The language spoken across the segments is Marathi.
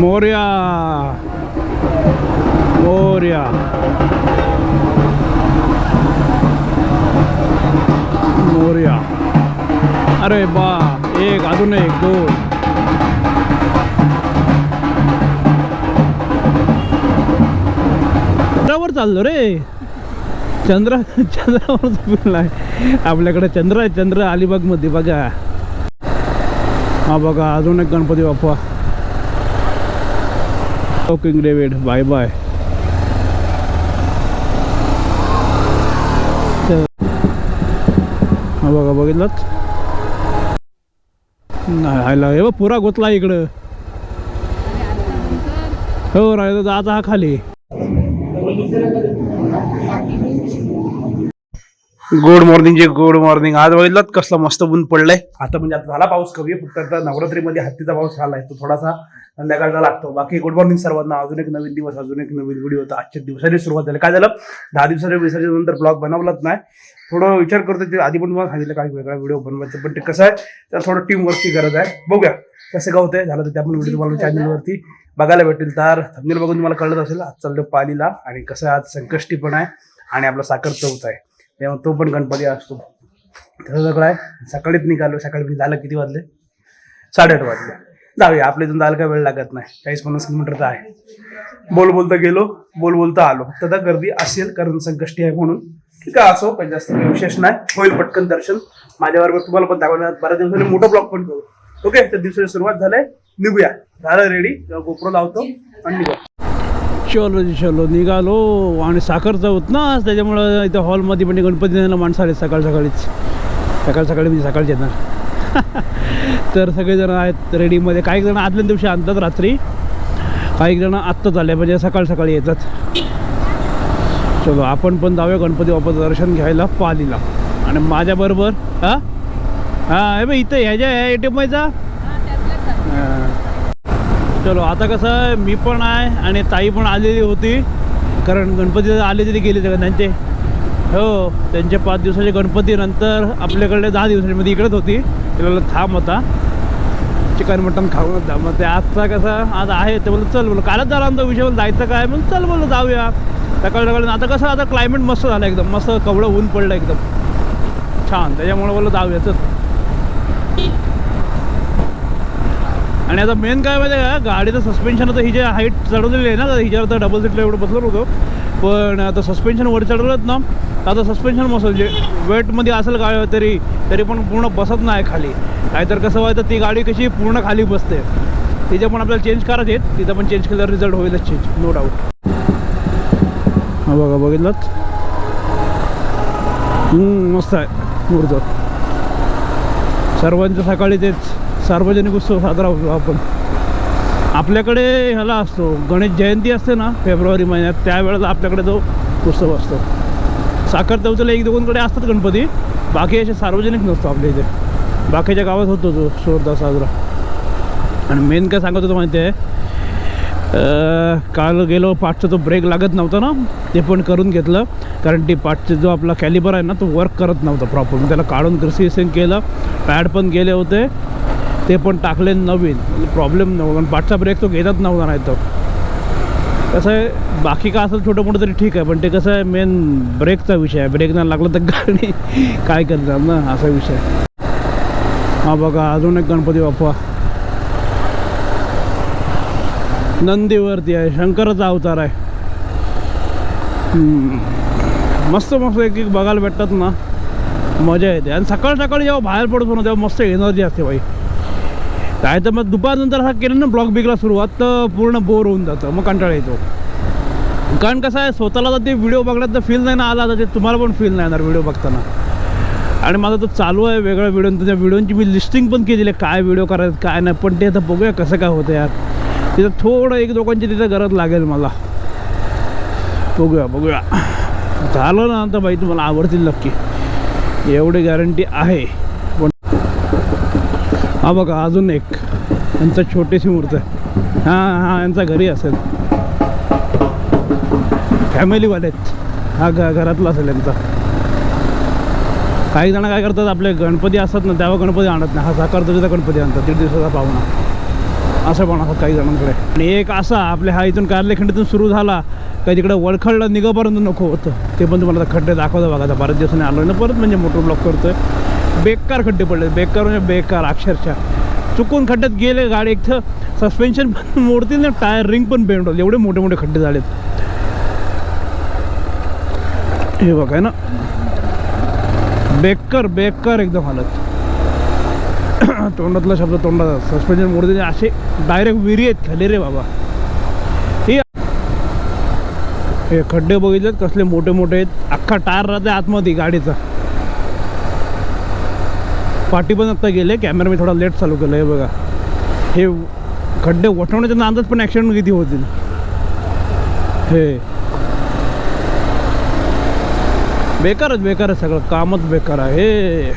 मोर्या मोर्या मोर्या अरे बा एक अजून एक दोन. चंद्रावर चाललो रे. चंद्र चंद्रावर फिरलाय आपल्याकडे चंद्र आहे चंद्र अलिबागमध्ये बघा. हा बघा अजून एक Ganpati Bappa. Talking David bye bye बघा बघितलंच नाही हायला हे बघ पुरा गोतला इकडं. हो नाही तर हा खाली. गुड मॉर्निंग जे. गुड मॉर्निंग आज बघितलात कसला मस्त ऊन पडलाय. आता म्हणजे आता झाला पाऊस कमी आहे. फक्त आता नवरात्रीमध्ये हत्तीचा पाऊस झालाय तो थोडासा संध्याकाळचा लागतो. बाकी गुड मॉर्निंग सर्वांना. अजून एक नवीन दिवस अजून एक नवीन व्हिडिओ होता आजच्या दिवसाची सुरुवात झाली. काय झालं? दहा दिवसाच्या विसर्जन नंतर ब्लॉग बनवलाच नाही. थोडं विचार करतो ते आधी पण तुम्हाला सांगितलं काय वेगळा व्हिडिओ बनवायचं. पण ते कसं आहे त्याला थोडं टीम वर्कची गरज आहे. बघूया कसं काय होतंय. झालं तर त्या पण व्हिडिओ तुम्हाला चॅनलवरती बघायला भेटेल. तर थंबनेल बघून तुम्हाला कळत असेल आज चाललं पालीला आणि कसं आज संकष्टी पण आहे. आणि आपला साखर चौथ आहे. तेव्हा तो पण गणपती असतो. तसं सगळं आहे. सकाळीच निघालो. सकाळी झालं किती वाजले? साडेआठ वाजले. जाऊया. आपल्या इथून जायला काय वेळ लागत नाही. चाळीस पन्नास तर आहे. बोल बोलता गेलो. बोल बोलता आलो. तर गर्दी असेल कारण संकष्टी आहे म्हणून. ठीक आहे असो. पण जास्त काही विशेष नाही. होईल पटकन दर्शन. माझ्याबरोबर तुम्हाला पण दाखवणार. बऱ्याच दिवसांनी मोठं ब्लॉग पण करू. ओके? तर दिवसाची सुरुवात झालंय निघूया. झालं रेडी गोप्रो लावतो आणि निघू चलो जी चलो. निघालो आणि साखर चौथ ना त्याच्यामुळं इथं हॉलमध्ये पण गणपती द्यायला माणसं आले सकाळ सकाळीच. सकाळ सकाळी म्हणजे सकाळचे येणार. तर सगळेजण आहेत रेडीमध्ये. काही जण आदल्या दिवशी आणतात रात्री. काही जण आत्ताच आले म्हणजे सकाळ सकाळी येतात. चलो आपण पण जाऊया गणपती बाप्पाचं दर्शन घ्यायला पालीला. आणि माझ्याबरोबर हा? हा हे बघ इथं ह्याच्या ह्या ए टी एम जा. चलो आता कसं आहे मी पण आहे आणि ताई पण आलेली होती. कारण गणपती आले तरी गेले सगळे त्यांचे? हो त्यांचे पाच दिवसाचे गणपती नंतर आपल्याकडे दहा दिवसांमध्ये इकडेच होती. तिला थांब होता चिकन मटन खाऊन जा. मग ते आजचा कसं आज आहे ते बोललं चल बोललं कालच झाला आमचा विषय जायचं काय? मग चल बोललं जाऊया. सकाळ सकाळी आता कसं आता क्लायमेट मस्त झालं एकदम. मस्त कवडं ऊन पडलं एकदम. छान त्याच्यामुळे बोललं जाऊया चल. आणि आता मेन काय माहिती आहे का? गाडीचं सस्पेन्शन आता ही जे हाईट चढवलेली आहे ना हिच्यावर तर डबल सीटला एवढं बसलो होतो. पण आता सस्पेन्शन वर चढवलंच ना तर आता सस्पेन्शन मसल जे वेटमध्ये असेल काय तरी तरी पण पूर्ण बसत नाही खाली. नाहीतर कसं व्हायचं ती गाडी कशी पूर्ण खाली बसते. तिथे पण आपल्याला चेंज करायचे आहेत. तिथं पण चेंज केल्यावर रिझल्ट होईलच चेंज नो डाऊट हा बघा बघितलंच मस्त आहे. मूर्त सर्वांचं सकाळी तेच. सार्वजनिक उत्सव साजरा होतो आपण. आपल्याकडे ह्याला असतो गणेश जयंती असते ना फेब्रुवारी महिन्यात त्यावेळेला आपल्याकडे तो उत्सव असतो. साखर चौथीला एक दोनकडे असतात गणपती बाकी असे सार्वजनिक नसतो आपल्या इथे. बाकीच्या गावात होतो तो जोरदार साजरा. आणि मेन काय सांगत होतो माहिती आहे काल गेलो पाठचा तो ब्रेक लागत नव्हता ना ते पण करून घेतलं. कारण ती पाठचा जो आपला कॅलिबर आहे ना तो वर्क करत नव्हता प्रॉपर त्याला काढून क्रिसिंग केलं पॅड पण गेले होते. ते पण टाकले नवीन. प्रॉब्लेम नव्हता. पण पाठचा ब्रेक तो घेतच नव्हता नाही तर. कसं आहे बाकी का असेल छोटं मोठं तरी ठीक आहे. पण ते कसं आहे मेन ब्रेकचा विषय आहे. ब्रेक नाही लागला तर गाडी काय करणार ना? असा विषय हा बघा अजून एक गणपती बाप्पा. नंदीवरती आहे. शंकराचा अवतार आहे. मस्त मस्त एक एक बघायला भेटतात ना. मजा येते. आणि सकाळ सकाळी जेव्हा बाहेर पडतो ना तेव्हा मस्त एनर्जी असते बाई काय तर मग दुपारनंतर हा केलं ना ब्लॉक बिगला सुरुवात तर पूर्ण बोर होऊन जातं. मग कंटाळा येतो. कारण कसं आहे स्वतःला जर ते व्हिडिओ बघण्यात तर फील नाही ना आला तर ते तुम्हाला पण फील नाही येणार व्हिडिओ बघताना. आणि माझा तो चालू आहे वेगळा व्हिडिओ त्या व्हिडिओंची मी लिस्टिंग पण केलेली आहे काय व्हिडिओ करायचं काय नाही. पण ते आता बघूया कसं काय होतं यार. तिथं थोडं एक दोघांची तिथं गरज लागेल मला. बघूया बघूया. झालं ना तर बाई तुम्हाला आवडतील नक्की. एवढी गॅरंटी आहे. हा बघा अजून एक. यांचा छोटीशी मूर्त आहे. हां हां यांचा घरी असेल. फॅमिलीवालेच हा घ घरातला असेल यांचा. काही जण काय करतात आपले गणपती असतात ना तेव्हा गणपती आणत नाही. हा साकार तुझा गणपती आणतात. दीड दिवसाचा पाहुणा. असं पण असं काही जणांकडे. आणि एक असा आपल्या हा इथून कारलेखंडीतून सुरू झाला. काही तिकडे वळखडला निघापर्यंत नको होतं. ते पण तुम्हाला आता खड्डे दाखवतो बघा. आता बऱ्याच दिवसांनी आलो ना परत म्हणजे मोटर ब्लॉक करतोय. बेकार खड्डे पडले बेकार म्हणजे बेकार अक्षरशः. चुकून खड्ड्यात गेले गाडी एक तर सस्पेन्शन पण मोडतील ना टायर रिंग पण बेंड होईल एवढे मोठे मोठे खड्डे झालेत. हे बघा ना? बेकार बेकार एकदम हालत. तोंडातला शब्द तोंडात सस्पेन्शन मोडते असे डायरेक्ट विरी आहेत. खाली रे बाबा. हे हे खड्डे बघितलेत कसले मोठे मोठे आहेत. अख्खा टायर राहते आतमध्ये गाडीचा. पाठी पण आत्ता गेले कॅमेरा मी थोडा लेट चालू केलं हे बघा. हे खड्डे वठवण्याच्या नांदात पण ॲक्सिडेंट किती होतील? हे. बेकारच बेकार आहे सगळं. कामच बेकार आहे. हे.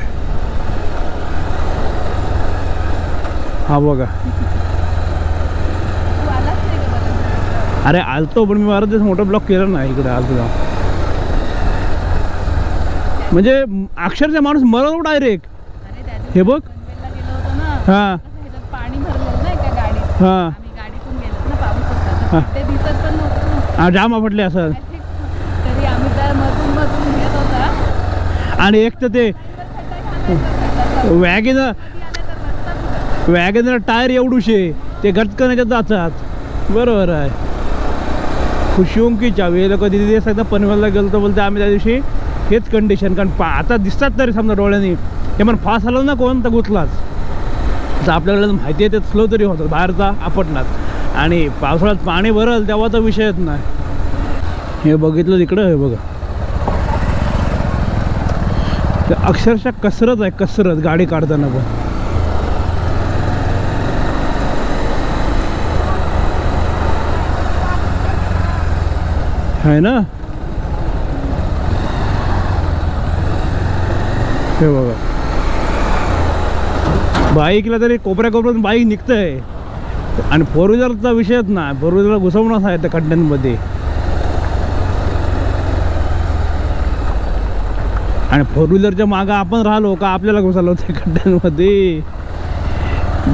हा बघा. अरे आलतो पण मी बारा दिवस मोठा ब्लॉक केलं नाही इकडे आज म्हणजे अक्षरशः माणूस मरलो डायरेक्ट हे बघ. हा. हा. जाम आपटले असं. आणि एक तर ते वॅगेनर वॅगेनर टायर एवढूशे ते गटकण्याच्या जातात. बरोबर आहे. खुशी होऊन की चावी लोक दिवस एकदा पनवेलला गेलो तर बोलते आम्ही त्या दिवशी. हेच कंडिशन कारण पा आता दिसतात तरी समजा डोळ्यांनी. ते पण फास्ट आलं ना कोण? तर गुतलाच. तर आपल्याला माहिती आहे ते स्लो तरी होतं. बाहेरचा आपटणार. आणि पावसाळ्यात पाणी भरल तेव्हा तर विषयच नाही. हे बघितलं तिकडं हे बघा. ते अक्षरशः कसरत आहे कसरत. गाडी काढताना पण. आहे ना? हे बघा. बाईकला तरी कोपऱ्या कोपऱ्यातून बाईक निघतंय. आणि फोर व्हीलरचा विषयच नाही. फोर व्हीलर घुसवणंच आहे त्या खड्ड्यांमध्ये. आणि फोर व्हीलरच्या मागं आपण राहिलो का आपल्याला घुसालो होतं खड्ड्यांमध्ये?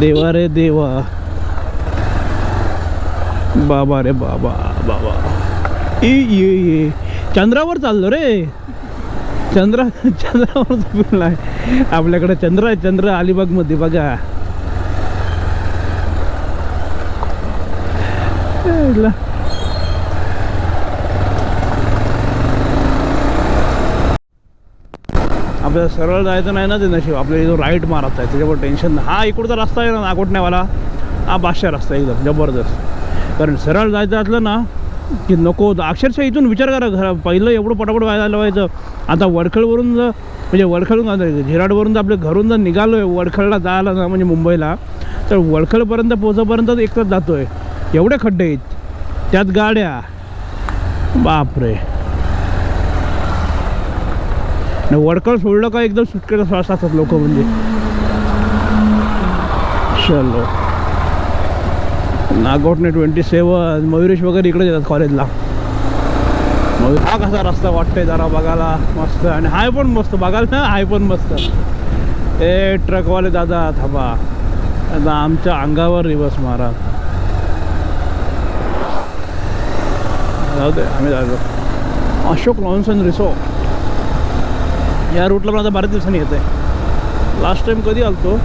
देवा रे देवा. बाबा रे बाबा बाबा. ए ये ये चंद्रावर चाललो रे. चंद्रा चंद्रावर फिरला आहे. आपल्याकडे चंद्र आहे चंद्र अलिबागमध्ये बघा. आपल्याला सरळ जायचं नाही ना ते नशीब आपल्याला इथून राईट मारत आहे त्याच्यावर टेन्शन नाही. हा इकडचा रस्ता आहे ना नागोटण्यावाला. हा बादशा रस्ता एकदम जबरदस्त. कारण सरळ जायचं असलं ना की नको अक्षरशः इथून विचार करा घरा पहिलं एवढं पटापट व्हायला व्हायचं आता वडखळवरून जर म्हणजे वडखळून आता झिराडवरून जर आपलं घरून जर निघालो आहे वडखळला जायला ना म्हणजे मुंबईला तर वडखळपर्यंत पोहोचेपर्यंत एक जातो आहे एवढे खड्डे आहेत. त्यात गाड्या. बापरे. वडखळ वडकळ सोडलं का एकदम सुटकेचा श्वास असतात लोक म्हणजे. चलो. नागोटने ट्वेंटी सेवन मयुरेश वगैरे इकडे येतात कॉलेजला मयूर हा कसा रस्ता वाटतोय जरा बघायला मस्त आणि हाय पण मस्त बघायला ना हाय पण मस्त. ए ट्रकवाले दादा थांबा. आता आमच्या अंगावर रिवर्स मारा. जाऊ दे आम्ही जातो अशोक लॉन्सन रिसॉर्ट. या रूटला पण आता बऱ्याच दिवसांनी येत आहे लास्ट टाइम कधी आलतो?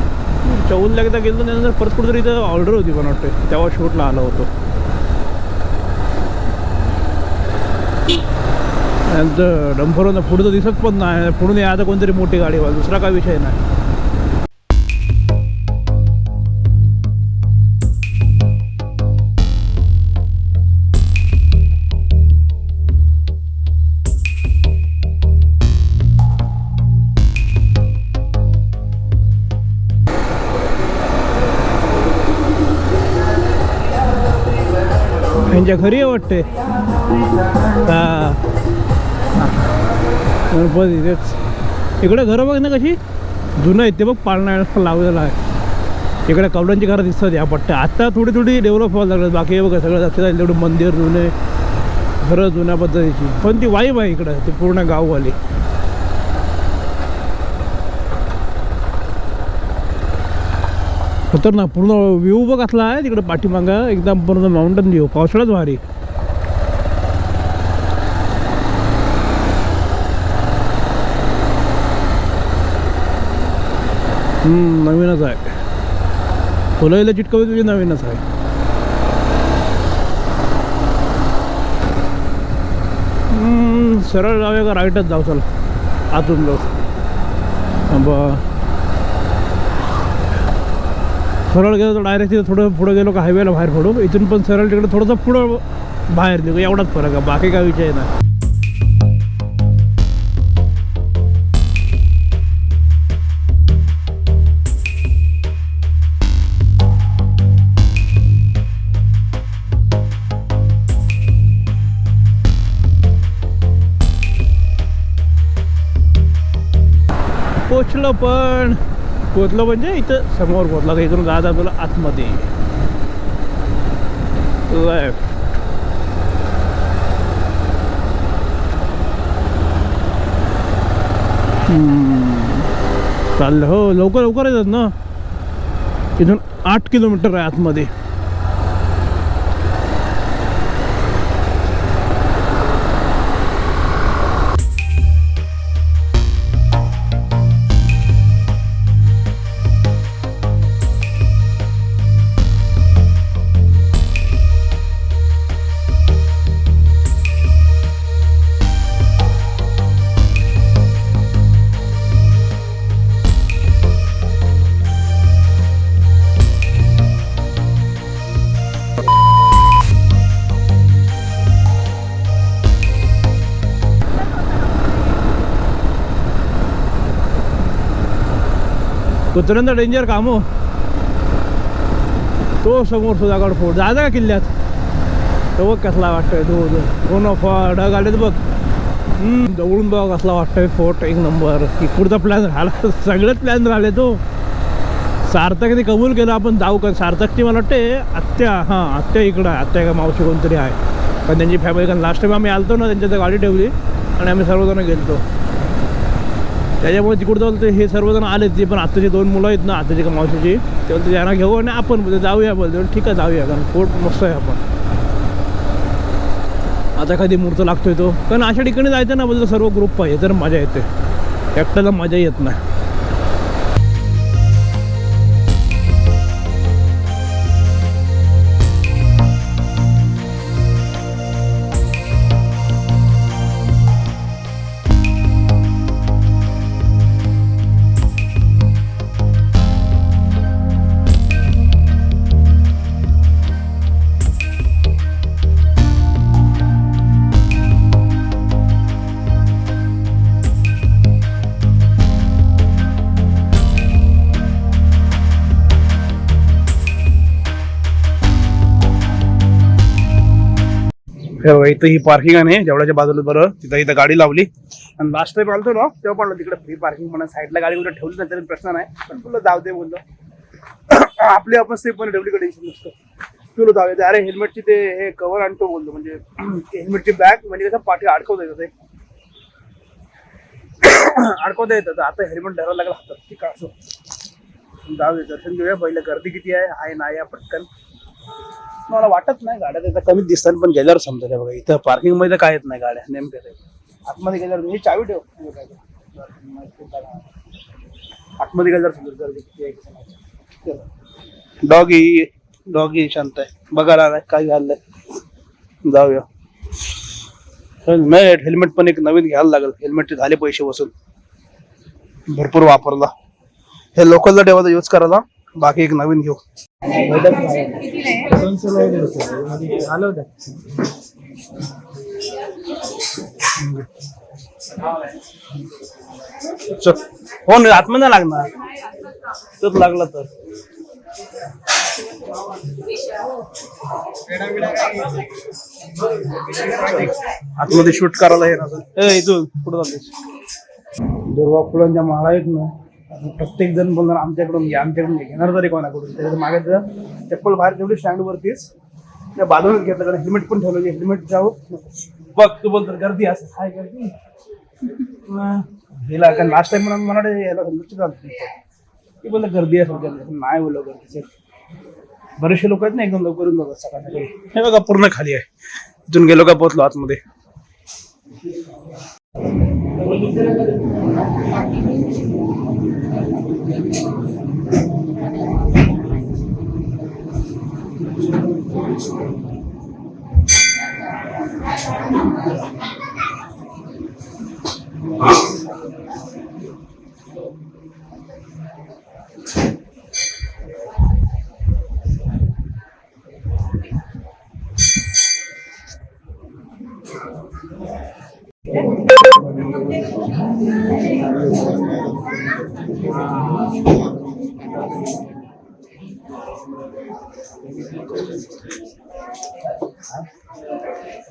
चौलला एकदा गेलो त्यानंतर परत कुठेतरी इथं ऑर्डर होती पण वाटते. तेव्हा शूटला आलो होतो. त्यांचं डंफरवरून पुढं तर दिसत पण नाही पुढून आता कोणतरी मोठी गाडी दुसरा काय विषय नाही. त्यांच्या घरी आहे वाटते हा. गणपती तेच. इकडे घरं बघ ना कशी. जुनं आहेत ते बघ पाळणा लावलेलं आहे. इकडे कवड्यांची घरं दिसतात या पट्ट्या. आत्ता थोडी थोडी डेव्हलप व्हायला लागलं बाकी बघा सगळं लक्षात आलं तेवढं मंदिर जुने घरं जुन्या पद्धतीची. पण ती वाईब आहे इकडं ती पूर्ण गाववाली. खतरनाक. पूर्ण व्ह्यू बघ असला आहे. तिकडे पाठीमागं एकदम पूर्ण माउंटन व्ह्यू पावसाळ्यात भारी. हम्म, नवीनच आहे. फुलाईला चिटकवली तुझी नवीनच आहे. सरळ जाऊया का? राईटच जाऊ चला. आतून जाऊ. बा सरळ गेलो तर डायरेक्ट तिथं थोडं पुढं गेलो का हायवेला बाहेर पडू इथून पण सरळ तिकडे थोडंसं पुढं बाहेर निघू. एवढाच फरक आहे. बाकी काय विषय नाही. पोचलो पण. पोचलो म्हणजे इथं समोर पोचला इथून जात आपल्याला आतमध्ये. लेफ्ट चाललं हो लवकर लवकर येतात ना. इथून आठ किलोमीटर आहे आतमध्ये. कुत्र्यांचा डेंजर काम हो तो समोर सुधागड फोर्ट जायचा का किल्ल्यात? तो बघ कसला वाटतोय तो. दोन ढग आलेत बघ. जवळून बघ कसला वाटतोय फोर्ट एक नंबर. इकडचा प्लॅन झाला. सगळेच प्लॅन झाले तो. सार्थकने कबूल केलं आपण जाऊ का सार्थकची मला वाटते आत्या हां आत्या इकडं आहे. आत्या का मावशी कोणतरी आहे. पण त्यांची फॅमिली कारण लास्ट टाईम आम्ही आलतो ना त्यांच्या गाडी ठेवली. आणि आम्ही सर्वजण गेलतो. त्याच्यामुळे तिकडं जाऊन ते हे सर्वजण आलेच ते पण आत्ताचे दोन मुलं आहेत ना आताची का मावशीची ते यांना घेऊ आणि आपण जाऊया बोलतो ठीक आहे जाऊया. कारण पोट मस्त आहे आपण. आता कधी मूर्त लागतोय तो. कारण अशा ठिकाणी जायचं ना बोलतो सर्व ग्रुप पाहिजे तर मजा येते. एकट्याला मजा येत नाही. इथं ही पार्किंग आहे जेवढ्याच्या बाजूला बरं तिथं इथं गाडी लावली। आणि लास्ट टाइम आलतो ना तेव्हा पण तिकडे फ्री पार्किंग म्हणा साईडला गाडी कुठे ठेवली नाही तरी प्रश्न नाही पण तुला जाऊ दे बोललो आपली आपण सेफ पण ठेवली टेन्शन नसतं तुला जाऊ दे अरे हेल्मेटची ते हे कव्हर आणतो बोललो म्हणजे हेल्मेटची बॅग म्हणजे कसं पाठी अडकवता येतं ते अडकवता येतं आता हेल्मेट धरायला लागला हातात ठीक आहे असं जाऊ दे दर्शन घेऊया पहिलं गर्दी किती आहे आहे नाही पटकन। मला वाटत नाही गाड्या त्याचा कमीच दिसतात पण गेल्यावर समजा बघा. इथं पार्किंगमध्ये काय येत नाही गाड्या नेमके ते. आतमध्ये गेल्यावर मी चावी ठेव काय आतमध्ये गेल्यावर समजत गर्दी किती आहे डॉगी डॉगी शांत आहे. बघायला आलाय काय घाललंय जाऊया. हेल्मेट हेल्मेट पण एक नवीन घ्यायला लागेल. हेल्मेटचे झाले पैसे वसूल भरपूर वापरला. हे लोकलला ठेवायचा यूज करायला. बाकी एक नवीन घेऊ. चल हो नाही आतमध्ये लागणार. तोच लागला तर. आतमध्ये शूट करायला ए इथून पुढे चालतेस दुर्वा फुलांच्या माळा आहेत ना प्रत्येक जण बोलणार आमच्याकडून घ्या आमच्याकडून घ्या. घेणार तरी कोणाकडून? त्याच्यामागे चप्पल बाहेर तेवढी स्टँड वरतीच. त्या बाजूनच घेतलं कारण हेल्मेट पण ठेवलं हेल्मेट जाऊ बघ तू बोलतो गर्दी असं काय गर्दी. अं, हिला कारण लास्ट टाइम म्हणून मला यायला लक्ष झालं ती बोललं गर्दी आहे सध्या नाही बोललो गर्दीचे बरेचसे लोक आहेत ना एकदम लवकर येऊन बघा सकाळी. हे बघा पूर्ण खाली आहे. इथून गेलो का पोहोचलो आतमध्ये.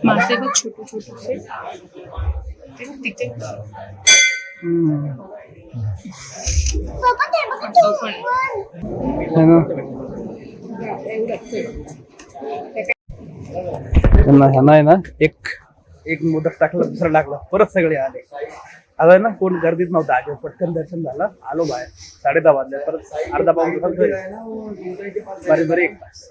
मासे बघ छोटे छोटे ते बघ तिथे. तो त्यांना ह्यांना आहे ना एक एक मुदत टाकला दुसरा टाकला परत सगळे आले. आता ना कोण गर्दीत नव्हता आगे पटकन दर्शन झालं आलो बाहेर. साडे दहा वाजले परत अर्धा पाऊन बरे बरे एक तास.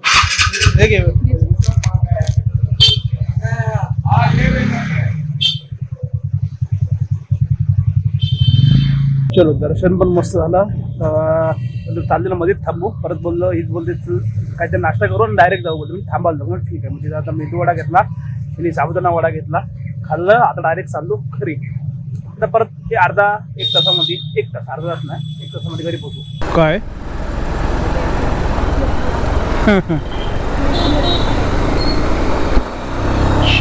चलो दर्शन पण मस्त झालं. चाललेलं मध्येच थांबू. परत बोललो हीच बोलते काहीतरी नाश्ता करून डायरेक्ट जाऊ बोलतो. मी थांबायला जाऊ ठीक आहे. म्हणजे आता मेदू वडा घेतला तिने साबुदाणा वडा घेतला. खाल्लं आता डायरेक्ट चाललो घरी. आता परत ते अर्धा एक तासामध्ये एक तास अर्धा तास नाही एक तासामध्ये घरी पोहोचू. काय?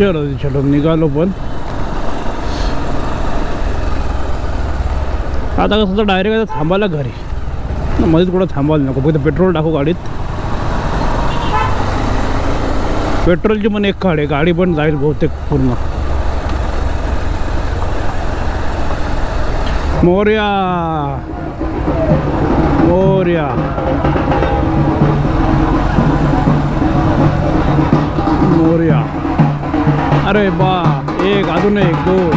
चलो चलो निघालो पण. आता कसं डायरेक्ट आता थांबायला घरी. मध्येच कुठं थांबायला नको फक्त पेट्रोल टाकू गाडीत. पेट्रोलची पण एक काढ आहे गाडी पण जाईल बहुतेक पूर्ण. मोर्या. मोर्या. मोर्या. अरे बा एक अजून एक दोन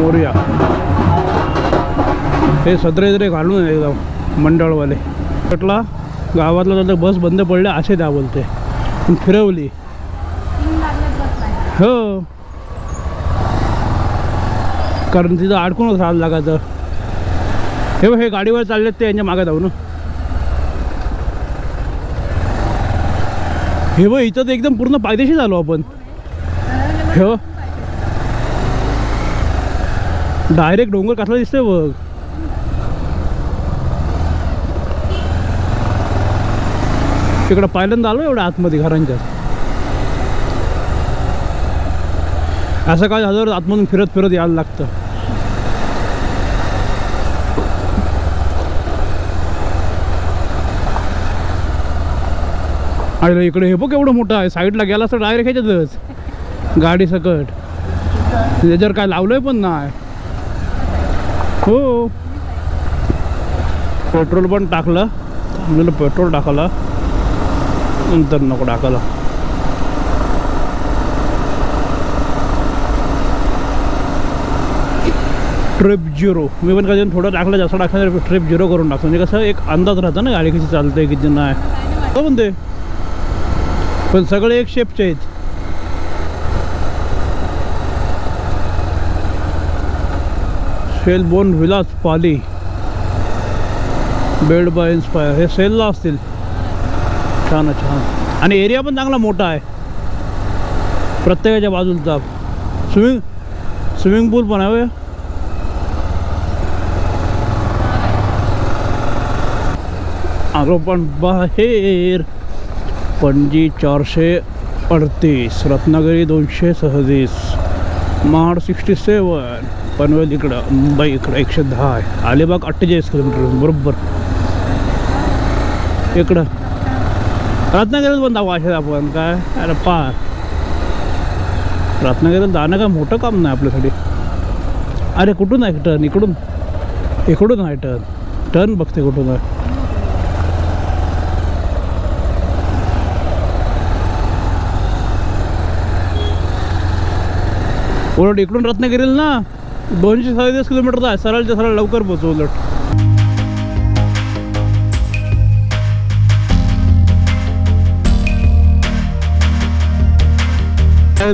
मोर्या. हे सदरे जरे घालून एकदम मंडळवाले. म्हटला गावातला तर बस बंद पडल्या असे द्या बोलते. पण फिरवली. हो. कारण तिथं अडकूनच राहायला लागायचं. हे हे गाडीवर चाललेत ते यांच्या मागे जाऊ ना हे बघ इथं तर एकदम पूर्ण पायदेशी झालो आपण. हे डायरेक्ट डोंगर कसला दिसतोय बघ. तिकडं पहिल्यांदा आलो एवढ्या आतमध्ये घरांच्या. असं काय झालं आतमधून फिरत फिरत यायला लागतं. आणि इकडे हे बघ एवढं मोठं आहे. साईडला गेला तर डायरेक्ट ह्याच्यातच. गाडी सकट. त्याच्यावर काय लावलंय पण नाही. हो. पेट्रोल पण टाकलं. पेट्रोल टाकलं. नंतर नको टाकायला. ट्रिप झिरो मी पण कधी थोडं टाकलं जास्त टाकलं ट्रिप झिरो करून टाकतो. म्हणजे कसं एक अंदाज राहतो ना गाडी कशी चालते किती नाही. का म्हणते? पण सगळे एक शेपचे आहेत. सेल बोन विलास पाली बेड बाय इन्स्पायर हे सेलला असतील. छान छान. आणि एरिया पण चांगला मोठा आहे. प्रत्येकाच्या बाजूचा. स्विमिंग स्विमिंग पूल पण आहे होय. पण बाहेर. पणजी चारशे अडतीस रत्नागिरी दोनशे सहतीस महाड सिक्स्टी सेवन पनवेल इकडं मुंबई इकडं एकशे दहा आहे. अलिबाग अठ्ठेचाळीस किलोमीटर बरोबर. इकडं. रत्नागिरीत पण जाऊ असेल आपण काय? अरे पार रत्नागिरीत जाणं काय मोठं काम नाही आपल्यासाठी. अरे कुठून आहे टर्न इकडून? इकडून आहे टर्न टर्न बघते कुठून आहे. उलट इकडून रत्नागिरीला ना दोनशे सव्वीस किलोमीटर आहे सरळच्या सरळ लवकर पोचू उलट.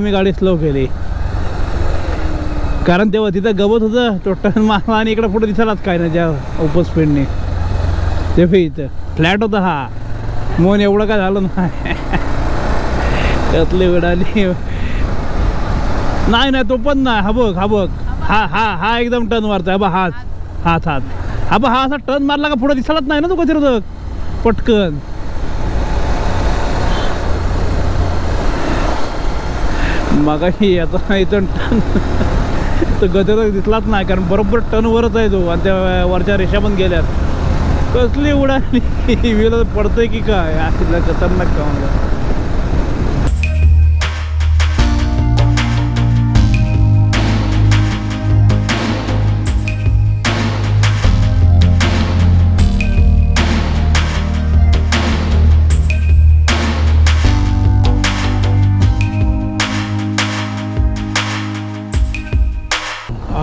मी गाडी स्लो केली. कारण तेव्हा तिथं गवत होतं टोटल मामा आणि इकडं पुढे दिसालाच काय ना ज्या ओपन स्पीडने ते फी इथं. फ्लॅट होता हा. मोन एवढं काय झालं नाही. त्यातली उडाली नाही नाही तो पण नाही. हा बघ हा बघ. हा हा हा एकदम टर्न मारतोय. हा बघ हाच हाच हाच हा बघ हा असा टर्न मारला का पुढे दिसालाच नाही ना तो कधी पटकन. मग आता इथून टन तो गजर दिसलाच नाही कारण बरोबर टनवरच आहे तो आणि त्या वरच्या रेषा पण गेल्यात. कसली उडाली? विला पडतंय की काय? असलं खतरनाक का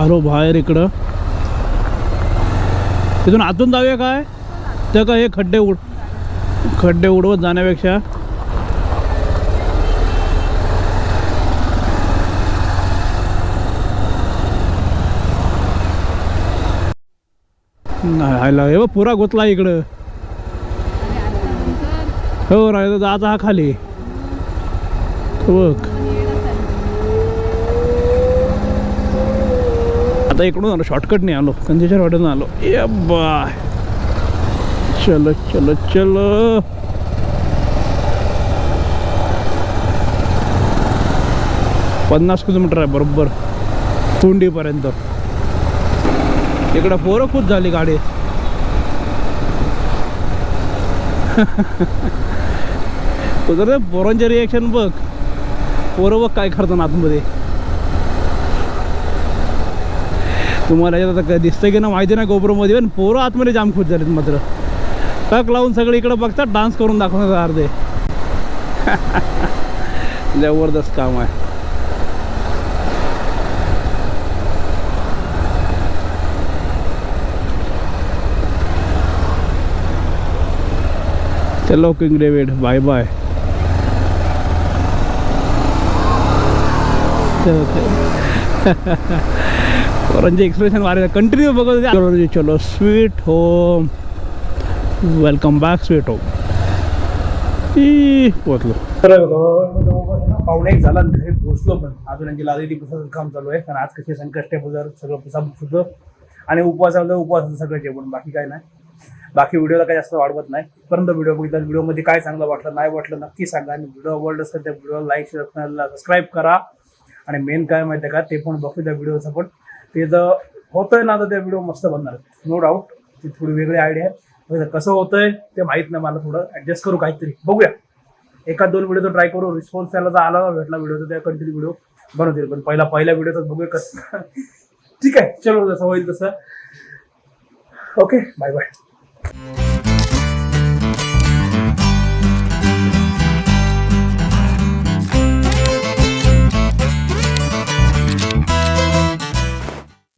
आरो बाहेर इकडं. तिथून आतून जाऊया काय? तर काय हे खड्डे उड खड्डे उडवत जाण्यापेक्षा. नाही हे बघ पुरा गोतला इकडं. हो राहिलं जायचा हा खाली. बघ. आता इकडून आलो शॉर्टकटने आलो कंजेच्या रोडून आलो. ये बाय चलो चलो चलो. पन्नास किलोमीटर आहे बरोबर. तोंडीपर्यंत इकडं पोरं खूप झाली गाडी. तुझं पोरांचे रिॲक्शन बघ. पोरं बघ काय करतात आतमध्ये. तुम्हाला याच्यात आता काय दिसतंय की ना माहिती नाही गोप्रोमध्ये पण पोरं आतमध्ये जाम खुश झालेत मात्र. टक लावून सगळे इकडं बघतात डान्स करून दाखवण्यात अर्धे. जबरदस्त काम आहे. चलो किंग डेविड बाय बाय पोरांचे एक्सप्रेशन वारे कंटिन्यू बघत होते चलो sweet home welcome back sweet home E पोचलो तर अं, पावणे एक झाला आणि घरी पोहोचलो पण. अजून यांची लादी पुसाचं काम चालू आहे. कारण आज कसे संकष्ट सगळं पुसा होतं आणि उपवासाला उपवासाचं सगळं जेवण. बाकी काय नाही. बाकी व्हिडिओला काही जास्त वाढवत नाही. परंतु व्हिडिओ बघितला व्हिडिओमध्ये काय चांगलं वाटलं नाही वाटलं नक्की सांगा. आणि व्हिडिओ आवडलं असेल त्या व्हिडिओला लाईक शेअर सबस्क्राईब करा. आणि मेन काय माहिती आहे का ते पण बघू त्या व्हिडिओचं पण. ते जर होतंय ना तर त्या व्हिडिओ मस्त बनणार नो डाऊट ती थोडी वेगळी आयडिया आहे. कसं होतंय ते माहीत नाही मला थोडं. ॲडजस्ट करू काहीतरी. बघूया. एका दोन व्हिडिओ ट्राय करू. रिस्पॉन्स त्याला जर आला ना भेटला व्हिडिओ तर त्या कंटिन्यू व्हिडिओ बनवतील. पण पहिला पहिल्या व्हिडिओ बघूया कसं. ठीक आहे. चलो जसं होईल तसं. Okay bye bye